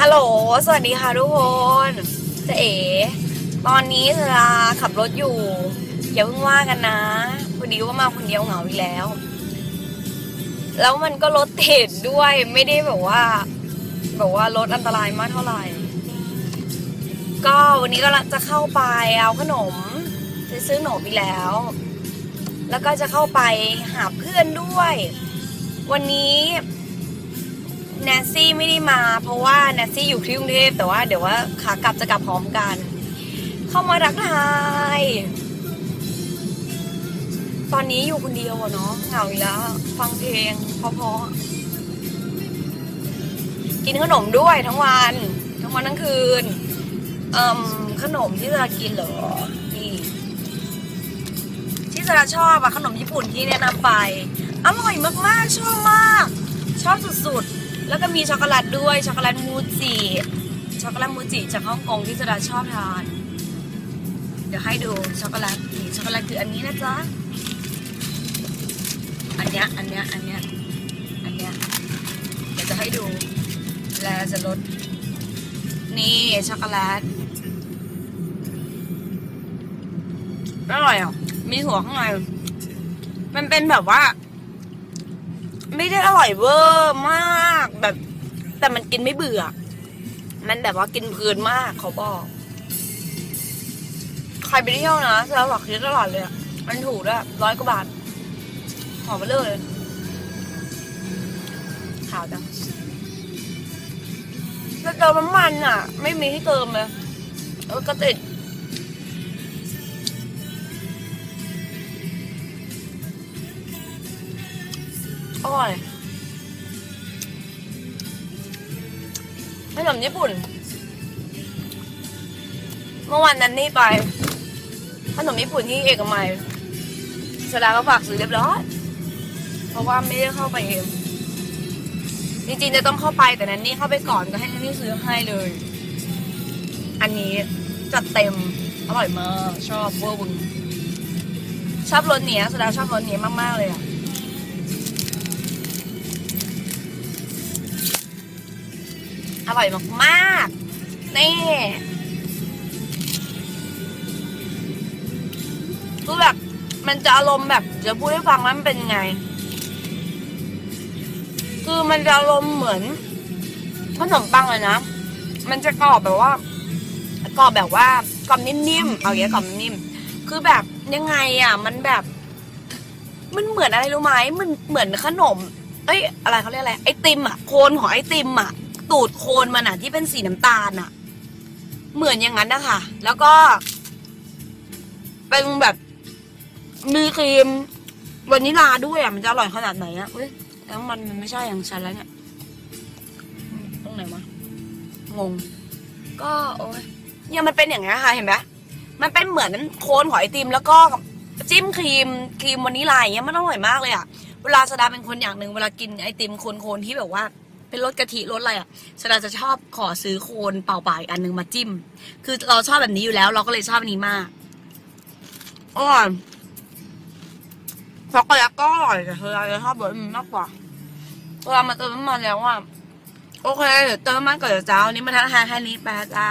ฮัลโหล สวัสดีค่ะทุกคนเจะเอ๋ตอนนี้เวลาขับรถอยู่อย่าเพิ่งว่ากันนะพอดีว่ามาคนเดียวเหงาอีกแล้ว แล้วมันก็รถติดด้วยไม่ได้แบบว่าแบบว่ารถอันตรายมากเท่าไหร่ ก็วันนี้ก็จะเข้าไปเอาขนมจะซื้อขนมอีแล้ว แล้วก็จะเข้าไปหาเพื่อนด้วย วันนี้ แนนซี่ไม่ได้มา เพราะว่าแนนซี่อยู่ที่กรุงเทพแต่ว่าเดี๋ยวว่าขากลับจะกลับพร้อมกัน เข้ามารักทายตอนนี้อยู่คนเดียวอะเนาะเหงาอีกแล้ว ฟังเพลงเพราะๆกินขนมด้วยทั้งวัน ทั้งวันทั้งคืนเอ่มขนมที่จะกินเหรอนี่ที่จะชอบอะขนมญี่ปุ่นที่แนะนำไป อร่อยมากๆ ชอบมาก ชอบสุดๆ แล้วก็มีช็อกโกแลตด้วย ช็อกโกแลตมูจิช็อกโกแลตมูจิจากฮ่องกงที่จะดาชอบทาน เดี๋ยวให้ดูช็อกโกแลตนี่ช็อกโกแลตคืออันนี้นะจ๊ะ อันเนี้ย อันเนี้ย อันเนี้ย อันเนี้ย เดี๋ยวจะให้ดู แล้วจะลด นี่ช็อกโกแลตอร่อยอะ มีหัวข้างใน มันเป็นแบบว่า ไม่ได้อร่อยเวอร์มาก แบบ แต่มันกินไม่เบื่อ มันแบบว่ากินเพลินมากเขาบอก ใครไปเที่ยวนะเราบอกคิดตลอดเลยอะมันถูกด้วยร้อยกว่าบาท หอมไปเลยขาวจังจะเติมน้ำมันอะ ไม่มีให้เติมเลยแล้วก็ติดอร่อย ขนมญี่ปุ่น เมื่อวันนั้นนี่ไป ขนมญี่ปุ่นที่เอกมัยสดาก็ฝากซื้อเรียบร้อยเพราะว่าไม่ได้เข้าไปเองจริงๆจะต้องเข้าไปแต่นั้นนี่เข้าไปก่อนก็ให้นันนี่ซื้อให้เลย อันนี้จัดเต็มอร่อยมากชอบเวอร์บุญชอบรสเนี้ยสดาชอบรสเนี้ยมากๆเลยอะ อร่อยมากๆ นี่คือแบบมันจะอารมณ์แบบจะพูดให้ฟังว่ามันเป็นยังไง คือมันจะอารมณ์เหมือนขนมปังเลยนะ มันจะกรอบแบบว่า กรอบแบบว่ากรอบนิ่มๆ เอาอย่างเงี้ยกรอบนิ่มๆ คือแบบยังไงอะ มันแบบ มันเหมือนอะไรรู้ไหมมันเหมือนขนม เอ้ย อะไรเขาเรียกอะไร ไอติมอะ โคนของไอติมอะ ตูดโคนมันอะที่เป็นสีน้ำตาลอะเหมือนอย่างนั้นนะคะ แล้วก็ เป็นแบบ มีครีมวานิลาด้วยอะมันจะอร่อยขนาดไหนอะเฮ้ยแล้วมันมันไม่ใช่อย่างฉันแล้วเนี่ยตรงไหนวะงง ก็โอ้ยเนี่ยมันเป็นอย่างนี้ยค่ะเห็นไหมมันเป็นเหมือนโคนของไอติม แล้วก็จิ้มครีมครีมวานิลาอย่างเงี้ยมันอร่อยมากเลยอะเวลาสดาเป็นคนอย่างหนึ่งเวลากินไอติมโคนๆที่แบบว่า เป็นรสกะทิรสอะไรอะชนาจะชอบขอซื้อโคนเปล่าๆอีกอันหนึ่งมาจิ้ม คือเราชอบแบบนี้อยู่แล้ว เราก็เลยชอบอันนี้มากอร่อยช็อกโกแลตก็อร่อยแต่เธอจะชอบแบบนี้มากกว่าเวลามาเติมน้ำมันแล้วอะโอเคเดี๋ยวเติมน้ำมันก่อนเดี๋ยวเจ้าวนนี้มาทักทายแค่นี้ไปจ้า